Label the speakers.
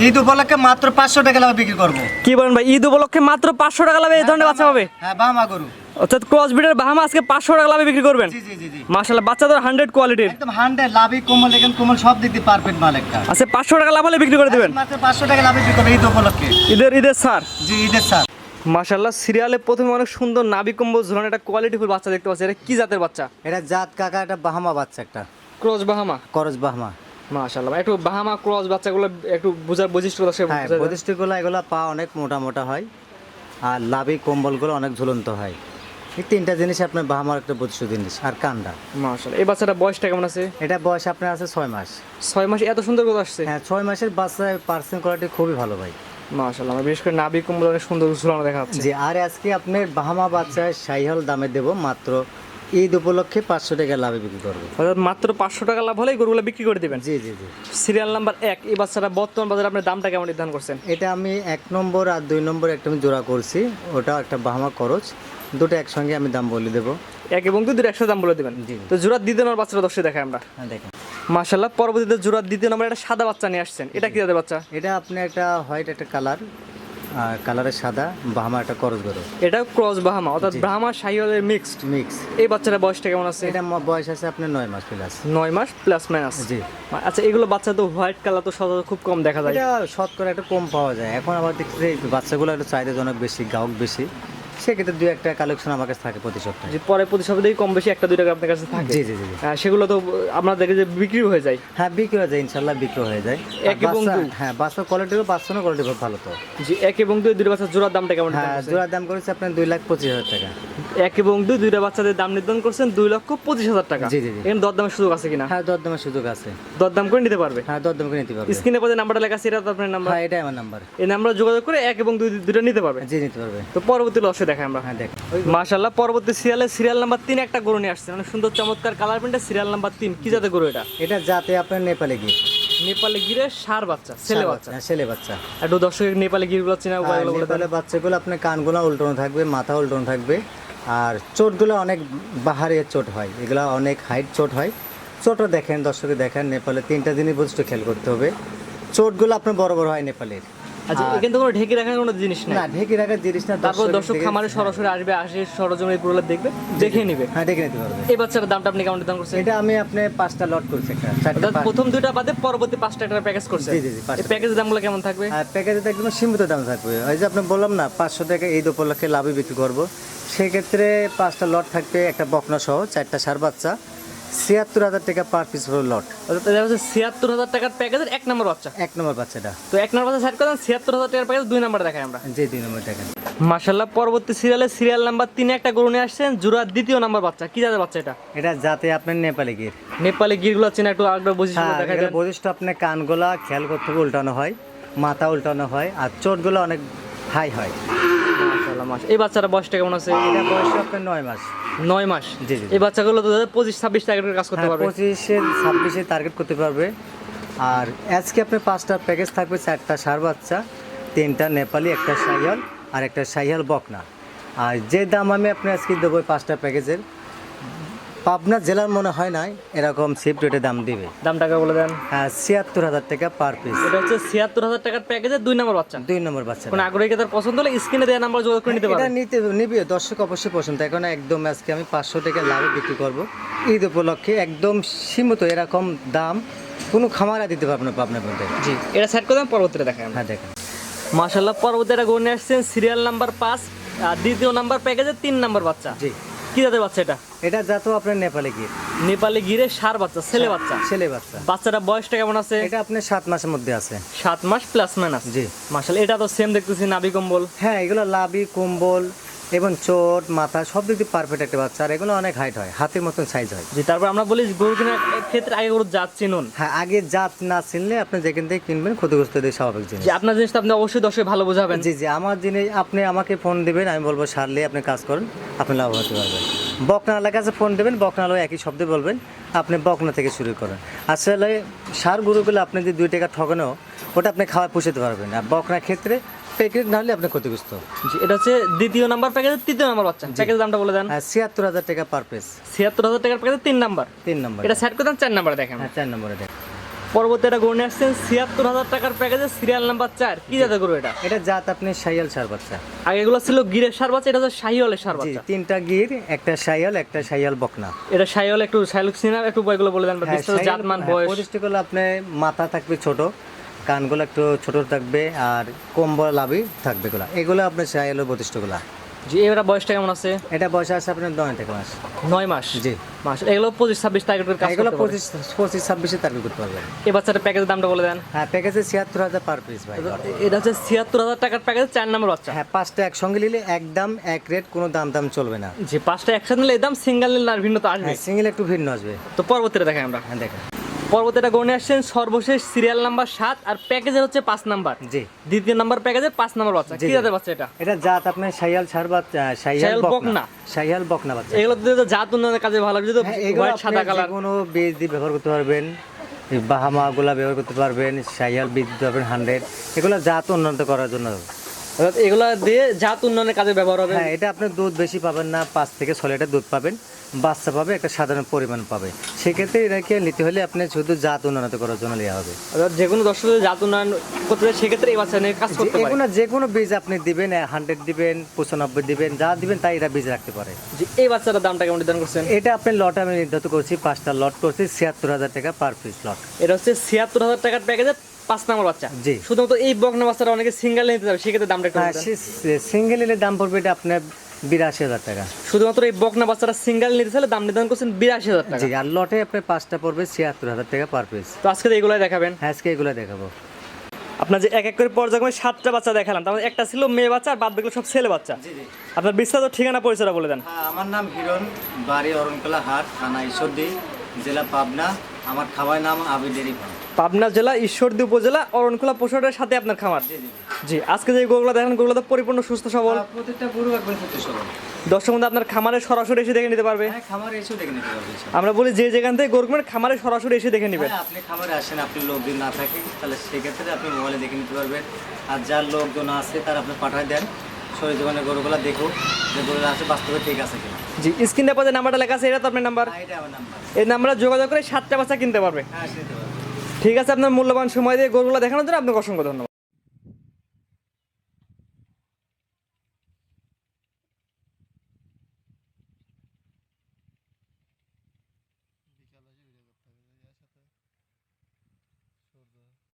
Speaker 1: ঈদ উপলক্ষে মাত্র পাঁচশো টাকা লাভ বিক্রি করব।
Speaker 2: কি বলেন ভাই ঈদ উপলক্ষে মাত্র পাঁচশো টাকা লাভে এই ধরনের বাচ্চা পাবে?
Speaker 1: হ্যাঁ গরু।
Speaker 2: অর্থাৎ ক্রস ব্রিডের বাহামা আজকে পাঁচশো টাকা লাভে বিক্রি করবেন? মাশাল্লাহ বাচ্চা তো হান্ড্রেড কোয়ালিটির
Speaker 1: একদম হান্ড্রেড লাভি কোমল দেখেন কোমল সব দিক দিয়ে পারফেক্ট মাল একটা।
Speaker 2: আচ্ছা পাঁচশো টাকা লাভ হলে বিক্রি করে দেবেন?
Speaker 1: মাত্র পাঁচশো টাকা লাভ বিক্রি করব ঈদ উপলক্ষে।
Speaker 2: ঈদের ঈদের স্যার
Speaker 1: জি ঈদের স্যার
Speaker 2: মাশাল্লাহ সিরিয়ালে প্রথমে অনেক সুন্দর নাবি কম্বল ঝুলানো একটা কোয়ালিটিফুল বাচ্চা দেখতে পাচ্ছি। এটা কি জাতের বাচ্চা?
Speaker 1: এটা জাত কাকা এটা বাহামা বাচ্চা একটা।
Speaker 2: ক্রস বাহামা?
Speaker 1: করজ বাহামা।
Speaker 2: মাশাল্লাহ একটু বাহামা ক্রস বাচ্চাগুলো একটু বোঝার বৈশিষ্ট্য দর্শক
Speaker 1: হ্যাঁ প্রতিষ্ঠিতগুলো এগুলো পা অনেক মোটা মোটা হয় আর লাভি কম্বলগুলো অনেক ঝুলন্ত হয়। এই তিনটা জিনিস আপনার বাহামার একটা বৈশিষ্ট্য জিনিস আর কান্ডা।
Speaker 2: মাশাল্লাহ এই বাচ্চাটা বয়সটা কেমন আছে?
Speaker 1: এটা বয়স আপনার আছে ছয় মাস।
Speaker 2: ছয় মাস এত সুন্দর কথা আসছে?
Speaker 1: হ্যাঁ ছয় মাসের বাচ্চা পার্সেন্ট কোয়ালিটি খুবই ভালো ভাই।
Speaker 2: মাশাল্লাহ আমার বিশেষ করে নাবি কম্বল অনেক সুন্দর ঝুলানো দেখা যাচ্ছে।
Speaker 1: যে আর আজকে আপনার বাহামা বাচ্চা সাইহল দামে দেব মাত্র ঈদ উপলক্ষে পাঁচশো টাকা লাভে বিক্রি করব।
Speaker 2: অর্থাৎ মাত্র পাঁচশো টাকা লাভ হলেই গরুগুলো বিক্রি করে দিবেন?
Speaker 1: জি জি জি।
Speaker 2: সিরিয়াল নাম্বার এক এই বাচ্চাটা বর্তমান বাজারে আপনার দামটা কেমন নির্ধারণ করছেন?
Speaker 1: এটা আমি এক নম্বর আর দুই নম্বর একটা আমি জোড়া করছি। ওটা একটা বাহামা খরচ। দুটো একসঙ্গে আমি দাম বলে দেবো।
Speaker 2: এক এবং দুই দুটো একসাথে দাম বলে দেবেন?
Speaker 1: জি।
Speaker 2: তো জোড়া দিতে নম্বর বাচ্চাটা দর্শক দেখাই আমরা।
Speaker 1: হ্যাঁ দেখেন।
Speaker 2: মাশাল্লাহ পরবর্তীতে জোড়ার দ্বিতীয় নম্বর একটা সাদা বাচ্চা নিয়ে আসছেন। এটা কি জাতের বাচ্চা?
Speaker 1: এটা আপনি একটা হোয়াইট একটা কালার। কালারের সাদা বাহামা একটা ক্রস গরু।
Speaker 2: এটা ক্রস বাহামা অর্থাৎ ব্রাহ্মা শাহিওয়ালের মিক্সড
Speaker 1: মিক্স
Speaker 2: এই বাচ্চাটা বয়সটা কেমন আছে?
Speaker 1: এটা বয়স আছে আপনার নয় মাস প্লাস
Speaker 2: নয় মাস প্লাস মাইনাস
Speaker 1: জি।
Speaker 2: আচ্ছা এগুলো বাচ্চা তো হোয়াইট কালার তো সচরাচর খুব কম দেখা যায়।
Speaker 1: এটা শতকরা একটু কম পাওয়া যায়। এখন আবার দেখতে বাচ্চাগুলো একটু চাহিদাজনক বেশি গ্রাহক বেশি। সেক্ষেত্রে দুই একটা কালেকশন আমার কাছে থাকে প্রতি সপ্তাহে।
Speaker 2: যে পরে প্রতি সপ্তাহে কম বেশি একটা দুই টাকা আপনার কাছে থাকে?
Speaker 1: জি জি জি
Speaker 2: সেগুলো তো আমরা দেখি যে বিক্রি হয়ে যায়।
Speaker 1: হ্যাঁ বিক্রি হয়ে যায় ইনশাল্লাহ বিক্রি হয়ে যায়।
Speaker 2: এক এবং
Speaker 1: হ্যাঁ বাচ্চার কোয়ালিটিও বাচ্চারও কোয়ালিটি ভালো তো।
Speaker 2: জি এক এবং দুই দুইটা বাচ্চার জোড়ার দামটা কেমন
Speaker 1: হ্যাঁ জোড়ার দাম করেছে আপনার দুই লাখ পঁচিশ হাজার টাকা।
Speaker 2: এক এবং দুই দুইটা বাচ্চাদের দাম নির্ধারণ করছেন দুই লক্ষ পঁচিশ হাজার টাকা।
Speaker 1: জি, জি।
Speaker 2: এখানে দরদামের সুযোগ আছে কিনা?
Speaker 1: হ্যাঁ দরদামের সুযোগ আছে।
Speaker 2: দরদাম করে নিতে পারবে?
Speaker 1: হ্যাঁ দরদাম করে নিতে পারবে।
Speaker 2: স্ক্রিনে পরে নাম্বারটা লেখা আছে এটা তো আপনার নাম্বার?
Speaker 1: হ্যাঁ এটাই আমার নাম্বার।
Speaker 2: এই নাম্বার যোগাযোগ করে এক এবং দুই দুইটা নিতে পারবে।
Speaker 1: জি নিতে পারবে।
Speaker 2: তো পরবর্তী লসে দেখাই আমরা।
Speaker 1: হ্যাঁ দেখ।
Speaker 2: মাশাল্লাহ পরবর্তী সিরিয়ালে সিরিয়াল নাম্বার তিন একটা গরু নিয়ে আসছে মানে সুন্দর চমৎকার কালার প্রিন্টের সিরিয়াল নাম্বার তিন। কি জাতের গরু এটা?
Speaker 1: এটা যাতে আপনার নেপালে গিয়ে
Speaker 2: নেপালে গিরে সার বাচ্চা ছেলে বাচ্চা।
Speaker 1: হ্যাঁ ছেলে বাচ্চা।
Speaker 2: একটু দর্শক নেপালে গিরগুলো চেনা বলে
Speaker 1: নেপালে বাচ্চাগুলো আপনার কানগুলো উল্টানো থাকবে মাথা উল্টানো থাকবে। আর চোটগুলো অনেক বাহারে চোট হয়, এগুলো অনেক হাইট চোট হয়। চোটও দেখেন দর্শকে দেখেন, নেপালে তিনটা দিনই বুঝতে খেয়াল করতে হবে। চোটগুলো আপনার বড় বড় হয় নেপালের।
Speaker 2: আচ্ছা এখানে কোনো ঢেকে রাখার কোনো জিনিস নেই।
Speaker 1: না ঢেকে রাখার জিনিস না
Speaker 2: তারপর দর্শক খামারে সরাসরি আসবে আসে সরজমিনে পুরোটা দেখবে দেখে নিবে।
Speaker 1: হ্যাঁ ডেকে নিতে পারবে।
Speaker 2: এই বাচ্চার দামটা আপনি কেমন নির্ধারণ করছেন?
Speaker 1: এটা আমি আপনি পাঁচটা লট করছি একটা
Speaker 2: প্রথম দুইটা বাদে পরবর্তী পাঁচটা একটা প্যাকেজ করছে
Speaker 1: জি, জি, জি, পাঁচটা।
Speaker 2: এই প্যাকেজের দামগুলো কেমন থাকবে?
Speaker 1: একদম সীমিত দাম থাকবে। ওই যে আপনি বললাম না পাঁচশো টাকা এই উপলক্ষে লাভে বিক্রি করব। সেক্ষেত্রে পাঁচটা লট থাকবে একটা বকনা সহ চারটা সার বাচ্চা। ছিয়াত্তর হাজার টাকা পার পিস হলো লট
Speaker 2: হচ্ছে ছিয়াত্তর হাজার টাকার প্যাকেজের এক নম্বর বাচ্চা।
Speaker 1: এক নম্বর বাচ্চাটা
Speaker 2: তো এক নম্বর বাচ্চা সাইড করেন ছিয়াত্তর হাজার টাকার প্যাকেজ দুই নম্বর দেখাই আমরা।
Speaker 1: যে দুই নম্বর দেখেন।
Speaker 2: মাশাল্লাহ পরবর্তী সিরিয়ালে সিরিয়াল নাম্বার তিনে একটা গরু নিয়ে আসছেন জুরার দ্বিতীয় নাম্বার বাচ্চা। কি জাতের বাচ্চা এটা?
Speaker 1: এটা যাতে আপনার নেপালে গিয়ে
Speaker 2: নেপালি গিরগুলো চেনা একটু আরেকবার বৈশিষ্ট্য
Speaker 1: হ্যাঁ
Speaker 2: দেখা যায়
Speaker 1: বৈশিষ্ট্য আপনার কানগুলা খেয়াল করতে উল্টানো হয় মাথা উল্টানো হয় আর চোটগুলো অনেক হাই হয়।
Speaker 2: মাস। এই বাচ্চাটা বয়সটা কেমন আছে?
Speaker 1: এটা বয়স আপনার নয় মাস।
Speaker 2: নয় মাস?
Speaker 1: জি, জি।
Speaker 2: এই বাচ্চাগুলো তো পঁচিশ ছাব্বিশ টার্গেটের কাজ করতে
Speaker 1: হ্যাঁ
Speaker 2: পারবে।
Speaker 1: পঁচিশে ছাব্বিশে টার্গেট করতে পারবে। আর আজকে আপনার পাঁচটা প্যাকেজ থাকবে চারটা সার বাচ্চা তিনটা নেপালি একটা সাইয়াল আর একটা সাইয়াল বকনা। আর যে দাম আমি আপনি আজকে দেবো ওই পাঁচটা প্যাকেজের পাবনা জেলার মনে হয় নাই এরকম সিফট রেটে দাম দিবে।
Speaker 2: দাম টাকা বলে দেন।
Speaker 1: হ্যাঁ ছিয়াত্তর হাজার টাকা পার পিস
Speaker 2: এটা হচ্ছে ছিয়াত্তর হাজার টাকার প্যাকেজের দুই নম্বর বাচ্চা।
Speaker 1: দুই নম্বর বাচ্চা।
Speaker 2: কোন আগ্রহীকে তার পছন্দ হলে স্ক্রিনে দেওয়া নাম্বার যোগাযোগ করে নিতে
Speaker 1: এটা নিতে নিবে দর্শক অবশ্যই পছন্দ। এখন একদম আজকে আমি পাঁচশো টাকা লাভে বিক্রি করব। ঈদ উপলক্ষে একদম সীমিত এরকম দাম কোনো খামারা দিতে পারবে না আপনার মধ্যে
Speaker 2: জি এটা সেট করে দেন পরবর্তীতে দেখাই আমরা।
Speaker 1: হ্যাঁ দেখেন।
Speaker 2: মাশাল্লাহ পরবর্তী একটা গরু আসছেন সিরিয়াল নাম্বার পাঁচ আর দ্বিতীয় নাম্বার প্যাকেজের তিন নাম্বার বাচ্চা।
Speaker 1: জি।
Speaker 2: কি জাতের বাচ্চা এটা?
Speaker 1: এটা জাত আপনার নেপালে গিয়ে।
Speaker 2: নেপালে গিরে সার বাচ্চা ছেলে বাচ্চা?
Speaker 1: ছেলে বাচ্চা।
Speaker 2: বাচ্চাটা বয়সটা কেমন আছে?
Speaker 1: এটা আপনার সাত মাসের মধ্যে আছে।
Speaker 2: সাত মাস প্লাস মাইনাস
Speaker 1: জি।
Speaker 2: মাসাল এটা তো সেম দেখতেছি নাবি কম্বল।
Speaker 1: হ্যাঁ এগুলো লাবি কম্বল এবং চোট মাথা সব দিক দিয়ে পারফেক্ট একটা বাচ্চা। আর এগুলো অনেক হাইট হয় হাতের মতন সাইজ হয়।
Speaker 2: জি তারপর আমরা বলি গরু কেনার ক্ষেত্রে আগে গরু জাত চিনুন।
Speaker 1: হ্যাঁ আগে জাত না চিনলে আপনি যেখান থেকে কিনবেন ক্ষতিগ্রস্ত দিয়ে স্বাভাবিক জিনিস।
Speaker 2: আপনার জিনিসটা আপনি অবশ্যই দর্শক ভালো বোঝাবেন।
Speaker 1: জি জি আমার জিনিস আপনি আমাকে ফোন দেবেন আমি বলব সারলে আপনি কাজ করেন আপনি লাভ হতে পারবেন। বকনালার কাছে ফোন দেবেন বকনালো একই শব্দে বলবেন আপনি বকনা থেকে শুরু করেন। আসলে সার গরুগুলো আপনি যে দুই টাকা ঠকানো ওটা আপনি খাওয়া পুষাতে পারবেন আর বকনার ক্ষেত্রে প্যাকেট না হলে আপনি ক্ষতিগ্রস্ত।
Speaker 2: জি এটা হচ্ছে দ্বিতীয় নাম্বার প্যাকেজের তৃতীয় নাম্বার বাচ্চা। প্যাকেজের দামটা বলে দেন।
Speaker 1: আর ছিয়াত্তর হাজার টাকা পার পিস
Speaker 2: ছিয়াত্তর হাজার টাকার প্যাকেজের তিন নাম্বার।
Speaker 1: তিন নম্বর।
Speaker 2: এটা সেট করে দেন চার নাম্বার দেখেন।
Speaker 1: হ্যাঁ চার নম্বরে দেখ
Speaker 2: পরবর্তী গরু নিয়ে আসছেন ছিয়াত্তর হাজার টাকার প্যাকেজে সিরিয়াল নাম্বার চার। কি জাতের গরু এটা?
Speaker 1: এটা জাত আপনি সার বাচ্চা।
Speaker 2: আগে এগুলো ছিল গিরের সার বাচ্চা এটা হচ্ছে সার বাচ্চা।
Speaker 1: তিনটা গির একটা সাইয়াল একটা সাইয়াল বকনা।
Speaker 2: এটা শাহিওয়াল একটু শাহিওয়াল সিনা একটু বয়গুলো বলে দেন
Speaker 1: হ্যাঁ, সাইয়াল-
Speaker 2: জাতমান
Speaker 1: হ্যাঁ,
Speaker 2: বয়স।
Speaker 1: আপনার মাথা থাকবে ছোট। কানগুলো একটু ছোট থাকবে আর কম্বল লাভি থাকবে এগুলো। এগুলো আপনার সাইয়ালের বৈশিষ্ট্যগুলো
Speaker 2: জি এবার বয়সটা কেমন আছে?
Speaker 1: এটা বয়স আছে আপনার নয় থেকে মাস
Speaker 2: নয় মাস?
Speaker 1: জি।
Speaker 2: মাস। এগুলো পঁচিশ ছাব্বিশ টার্গেটের কাজ
Speaker 1: এগুলো পঁচিশ পঁচিশ ছাব্বিশে টার্গেট করতে পারবেন।
Speaker 2: এই বাচ্চাটার প্যাকেজের দামটা বলে দেন।
Speaker 1: হ্যাঁ প্যাকেজে ছিয়াত্তর হাজার পার পিস ভাই।
Speaker 2: এটা হচ্ছে ছিয়াত্তর হাজার টাকার প্যাকেজ চার নম্বর বাচ্চা।
Speaker 1: হ্যাঁ পাঁচটা একসঙ্গে নিলে একদম এক রেট কোনো দাম দাম চলবে না।
Speaker 2: যে পাঁচটা একসাথে নিলে দাম সিঙ্গেল নিলে আর ভিন্নতা আসবে।
Speaker 1: হ্যাঁ সিঙ্গেল একটু ভিন্ন আসবে।
Speaker 2: তো পরবর্তীটা দেখাই আমরা।
Speaker 1: হ্যাঁ দেখেন
Speaker 2: পরবর্তীটা গণে আসছেন সর্বশেষ সিরিয়াল নাম্বার সাত আর প্যাকেজের হচ্ছে পাঁচ নাম্বার
Speaker 1: জি।
Speaker 2: দ্বিতীয় নাম্বার প্যাকেজে পাঁচ নাম্বার বাচ্চা। কি জাতের বাচ্চা এটা?
Speaker 1: এটা জাত আপনার সার
Speaker 2: বকনা।
Speaker 1: বকনা। বাচ্চা।
Speaker 2: এগুলো তো জাত উন্নয়নের কাজে ভালো যদি
Speaker 1: হ্যাঁ,
Speaker 2: হোয়াইট সাদা কালার
Speaker 1: কোনো বীজ দিয়ে ব্যবহার করতে পারবেন। এই বাহামা গুলা ব্যবহার করতে পারবেন সাইয়াল বীজ দিতে পারবেন হান্ড্রেড এগুলো জাত উন্নত করার জন্য।
Speaker 2: এগুলো দিয়ে জাত উন্নয়নের কাজে ব্যবহার হবে।
Speaker 1: হ্যাঁ এটা আপনি দুধ বেশি পাবেন না পাঁচ থেকে ছয় লিটার দুধ পাবেন। বাচ্চা পাবে একটা সাধারণ পরিমাণ পাবে। সেক্ষেত্রে এটাকে নিতে হলে আপনি শুধু জাত উন্নত করার জন্য নেওয়া হবে।
Speaker 2: অর্থাৎ যে কোনো দর্শক জাত উন্নয়ন করতে চায় সেক্ষেত্রে এই বাচ্চা নিয়ে কাজ করতে পারে।
Speaker 1: এগুলো যে কোনো বীজ আপনি দিবেন হান্ড্রেড দিবেন পঁচানব্বই দিবেন যা দিবেন তাই এরা বীজ রাখতে পারে।
Speaker 2: যে এই বাচ্চাটার দামটা কেমন নির্ধারণ করছেন?
Speaker 1: এটা আপনি লট আমি নির্ধারিত করছি পাঁচটা লট করছি ছিয়াত্তর হাজার টাকা পার পিস লট
Speaker 2: এটা হচ্ছে ছিয়াত্তর হাজার টাকার প্যাকেজে পাঁচ নাম্বার বাচ্চা।
Speaker 1: জি।
Speaker 2: শুধুমাত্র এই বকনা বাচ্চাটা অনেকে সিঙ্গেল নিতে যাবে সেক্ষেত্রে দামটা একটু
Speaker 1: হ্যাঁ সিঙ্গেল নিলে দাম পড়বে এটা আপনার বিরাশি হাজার টাকা।
Speaker 2: শুধুমাত্র এই বকনা বাচ্চাটা সিঙ্গেল নিতে চাইলে দাম নির্ধারণ করছেন বিরাশি হাজার টাকা।
Speaker 1: জি আর লটে আপনার পাঁচটা পড়বে ছিয়াত্তর হাজার টাকা পার পিস
Speaker 2: তো আজকে তো এগুলোই দেখাবেন।
Speaker 1: হ্যাঁ আজকে এগুলো দেখাবো।
Speaker 2: আপনার যে এক এক করে পর্যায়ক্রমে সাতটা বাচ্চা দেখালাম তার একটা ছিল মেয়ে বাচ্চা আর বাদ সব ছেলে বাচ্চা।
Speaker 1: জি জি।
Speaker 2: আপনার বিস্তারিত ঠিকানা পরিচয়টা বলে দেন।
Speaker 1: হ্যাঁ আমার নাম হিরণ বাড়ি অরণকলা হাট থানা ঈশ্বরদী জেলা পাবনা। আমার খাবার নাম আবি ডেরি ফার্ম।
Speaker 2: পাবনা জেলা ঈশ্বরদী উপজেলা অরণকুলা পশুহাটের সাথে আপনার খামার।
Speaker 1: জি
Speaker 2: আজকে যে গরুগুলো দেখেন গরুগুলো তো পরিপূর্ণ সুস্থ সবল।
Speaker 1: প্রত্যেকটা গরু একবার সত্যি সবল।
Speaker 2: দর্শক বন্ধু আপনার খামারে সরাসরি এসে দেখে নিতে পারবে।
Speaker 1: হ্যাঁ খামারে এসেও দেখে নিতে পারবে
Speaker 2: আমরা বলি যে যেখান থেকে গরু কিনবেন খামারে সরাসরি এসে দেখে নেবেন।
Speaker 1: হ্যাঁ আপনি খামারে আসেন আপনি লোকজন না থাকে তাহলে সেক্ষেত্রে আপনি মোবাইলে দেখে নিতে পারবেন। আর যার লোকজন আছে তার আপনি পাঠায় দেন। সরে দোকানে গরুগুলো দেখো যে গরুগুলো আছে বাস্তবে ঠিক আছে কিনা।
Speaker 2: জি স্ক্রিনে যে নাম্বারটা লেখা আছে এটা তো আপনার নাম্বার?
Speaker 1: হ্যাঁ, এটা আমার নাম্বার।
Speaker 2: এই নাম্বারে যোগাযোগ করে সাতটা বাচ্চা কিনতে পারবে।
Speaker 1: হ্যাঁ সেটা
Speaker 2: ঠিক আছে আপনার মূল্যবান সময় দিয়ে গরুগুলো দেখানোর জন্য আপনাকে অসংখ্য ধন্যবাদ।